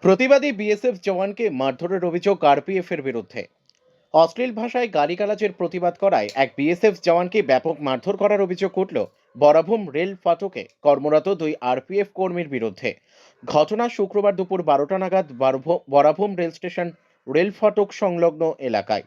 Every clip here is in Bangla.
প্রতিবাদী বিএসএফ জওয়ানকে মারধরের অভিযোগ আরপিএফ এর বিরুদ্ধে। অশ্লীল ভাষায় গালিগালাজের প্রতিবাদ করায় এক বিএসএফ জওয়ানকে ব্যাপক মারধর করার অভিযোগ উঠল বরাভূম রেল ফাটকে, কর্মরত দুই আরপিএফ কর্মীর বিরুদ্ধে। ঘটনা শুক্রবার দুপুর বারোটা নাগাদ বারভ- বরাভূম রেল স্টেশন রেল ফাটক সংলগ্ন এলাকায়।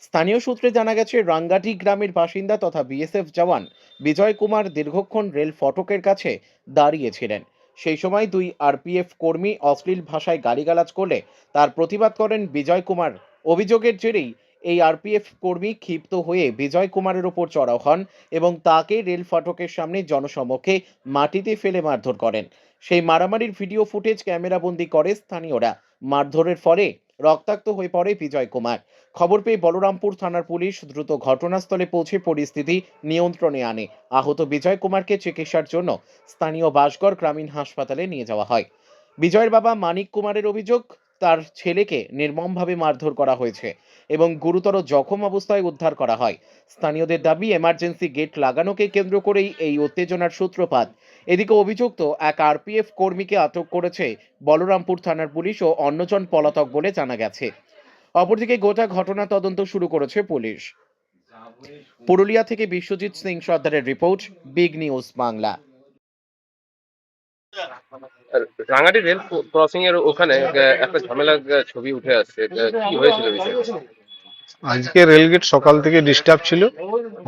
স্থানীয় সূত্রে জানা গেছে, রাঙ্গাটি গ্রামের বাসিন্দা তথা বিএসএফ জওয়ান বিজয় কুমার দীর্ঘক্ষণ রেল ফটকের কাছে দাঁড়িয়েছিলেন। সেই সময় দুই আরপিএফ কর্মী অশ্লীল ভাষায় গালিগালাজ করলে তার প্রতিবাদ করেন বিজয় কুমার। অভিযোগের জেরেই এই আরপিএফ কর্মী ক্ষিপ্ত হয়ে বিজয় কুমারের ওপর চড়াও হন এবং তাকে রেল ফাটকের সামনে জনসমক্ষে মাটিতে ফেলে মারধর করেন। সেই মারামারির ভিডিও ফুটেজ ক্যামেরাবন্দি করে স্থানীয়রা। মারধরের ফলে রক্তাক্ত হয়ে পড়ে বিজয় কুমার। খবর পেয়ে বলরামপুর থানার পুলিশ দ্রুত ঘটনাস্থলে পৌঁছে পরিস্থিতি নিয়ন্ত্রণে আনে। আহত বিজয় কুমারকে চিকিৎসার জন্য স্থানীয় বাসগড় গ্রামীণ হাসপাতালে নিয়ে যাওয়া হয়। বিজয়ের বাবা মানিক কুমারের অভিযোগ তার ছেলেকে নির্মমভাবে মারধর করা হয়েছে এবং গুরুতর জখম অবস্থায় উদ্ধার করা হয়। স্থানীয়দের দাবি এমার্জেন্সি গেট লাগানোকে কেন্দ্র করেই এই উত্তেজনার সূত্রপাত। এদিকে অভিযুক্ত এক আরপিএফ কর্মীকে আটক করেছে বলরামপুর থানার পুলিশ ও অন্যজন পলাতক বলে জানা গেছে। অপরদিকে গোটা ঘটনা তদন্ত শুরু করেছে পুলিশ। পুরুলিয়া থেকে বিশ্বজিৎ সিং সর্দারের report, big news Bangla. Rangati rail crossing এর ওখানে একটা ঝামেলা ছবি উঠে আসছে কি হয়েছিল আজকে রেলগেট সকাল থেকে ডিস্টার্ব ছিল,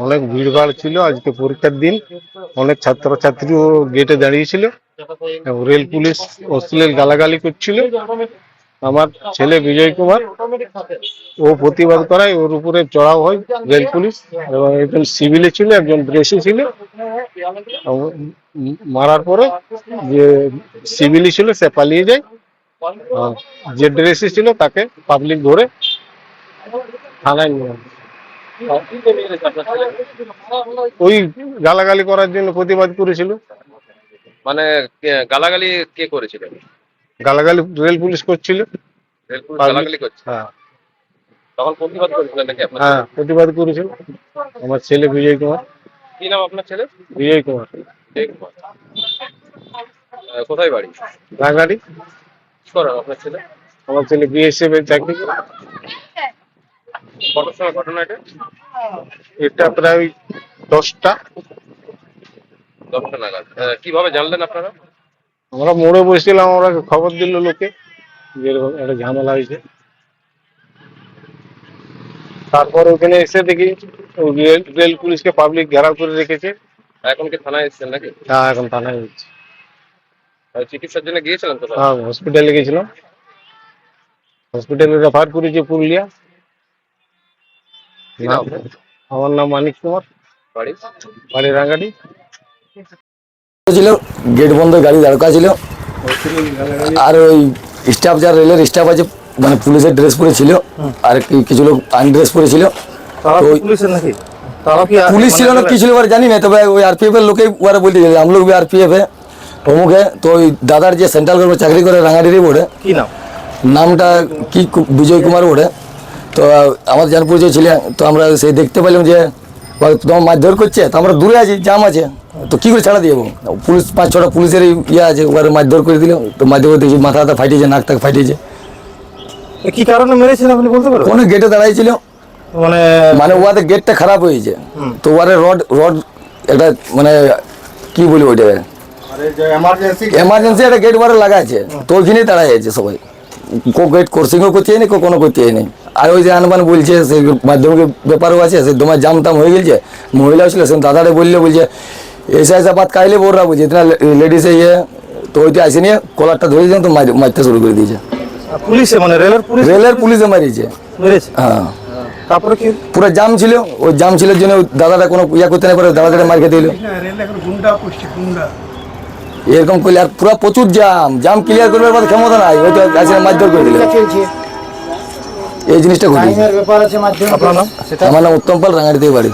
অনেক ভিড়ভাড় ছিল, আজকে পরীক্ষার দিন, অনেক ছাত্রছাত্রীও গেটে দাঁড়িয়েছিল রেল পুলিশ অশ্লীল গালাগালি করছিল। আমার ছেলে বিজয় কুমার, ও প্রতিবাদ করায় ওর উপরে চড়াও হয় রেল পুলিশ, এবং একজন সিভিলে ছিল, একজন ড্রেসে ছিল। মারার পরে যে সিভিলি ছিল সে পালিয়ে যায়। যে ড্রেসে ছিল তাকে পাবলিক ধরে থানায় নিয়ে ওই গালাগালি করার জন্য প্রতিবাদ করেছিল। মানে গালাগালি কে করেছিল? গালাগালি রেল পুলিশ করছিল। রেল পুলিশ গালাগালি করছে? হ্যাঁ। তখন প্রতিবাদ নাকি হ্যাঁ প্রতিবাদ করেছিল। আমার ছেলে বিজয় কুমার। কি নাম আপনার ছেলে বিজয় কুমার। জয় কুমার। কোথায় বাড়ি? রাঙাড়ি কি করেন আপনার ছেলে? আমার ছেলে বিএসএফ এর চাকরি করে। কটার সময় ঘটনা এটা এটা প্রায় দশটা। দশটা নাগাদ। কীভাবে জানলেন আপনারা? আমরা মোড়ে বসেছিলাম আমরা খবর দিল লোকে যে এরকম একটা ঝামেলা হয়েছে। তারপর ওখানে এসে দেখি রেল রেল পুলিশকে পাবলিক ঘেরাও করে রেখেছে। এখন কি থানায় এসেছেন নাকি? হ্যাঁ এখন থানায় হচ্ছে চিকিৎসার জন্য গিয়েছিলেন তো? হ্যাঁ হসপিটালে গেছিলাম হসপিটালে রেফার করেছে পুরুলিয়া। আমার নাম মানিক কুমার। বাড়ি? বাড়ি রাঙ্গাটি ছিল গেট বন্ধ গাড়ি দাঁড়কা ছিল। আর ওই স্টাফ যার রেলের স্টাফ আছে মানে পুলিশের ড্রেস পরে ছিল। আর কি- কিছু লোক আনড্রেস পরে ছিল। পুলিশ ছিল না মানে কি ছিল জানি না তবে ওই আরপিএফ এর লোকে ওরা বলতে গেলে আমলোক আরপিএফ এ অমুকে তো ওই দাদার যে সেন্ট্রাল গভর্নমেন্ট চাকরি করে রাঙাডিরি বোর্ডে কি নাম? নামটা কি বিজয় কুমার বোর্ডে। তো আমার যার পরিচয় ছিলেন তো আমরা সেই দেখতে পেলাম যে তোমার মাছ ধর করছে তো আমরা দূরে আছি জাম আছে। তো কি করে ছাড়া দিয়ে পুলিশ পাঁচ ছটা পুলিশের ইয়ে আছে ওরা মারধর করে দিল তো মারধর দেখছি মাথা হাতা ফাটিয়েছে নাক তাক ফাটিয়েছে কি কারণে মেরেছেন আপনি বলতে পারবেন? কোনো গেটে দাঁড়াইছিল মানে মানে ওয়াদের গেটটা খারাপ হয়েছে তো ওয়ারে রড রড একটা মানে কি বলি ওইটা? এমার্জেন্সি একটা গেট ওয়ারে লাগা আছে। তো ওইখানেই দাঁড়ায় আছে সবাই। কো গেট কোর্সিংও করতে নেই কো কোনো করতে নেই আর ওই যে আনবান বলছে সে মাধ্যমিকের ব্যাপারও আছে সে তোমার জাম তাম হয়ে গেছে। মহিলা ছিল সে দাদারে বললে বলছে এসে এসে বাদ কাইলে বোররা বলছে না লেডিসে ইয়ে তো ওইটা আসে নিয়ে কলারটা ধরে দিয়ে তো মারতে শুরু করে দিয়েছে। পুলিশে মানে রেলের পুলিশ রেলের পুলিশে মারিয়েছে। হ্যাঁ। তারপরে কি? পুরো জাম ছিল ওই জাম ছিল জন্য দাদাটা কোনো ইয়া করতে না পারে দাদাটা মার খেতে দিল। এরকম করলে আর পুরো প্রচুর জাম জাম ক্লিয়ার করবার পর ক্ষমতা নাই ওই তো গাছের মারধর করে দিল। এই জিনিসটা ঘটে আপনার আমার নাম উত্তম পাল রাঙাড়িতে বাড়ি।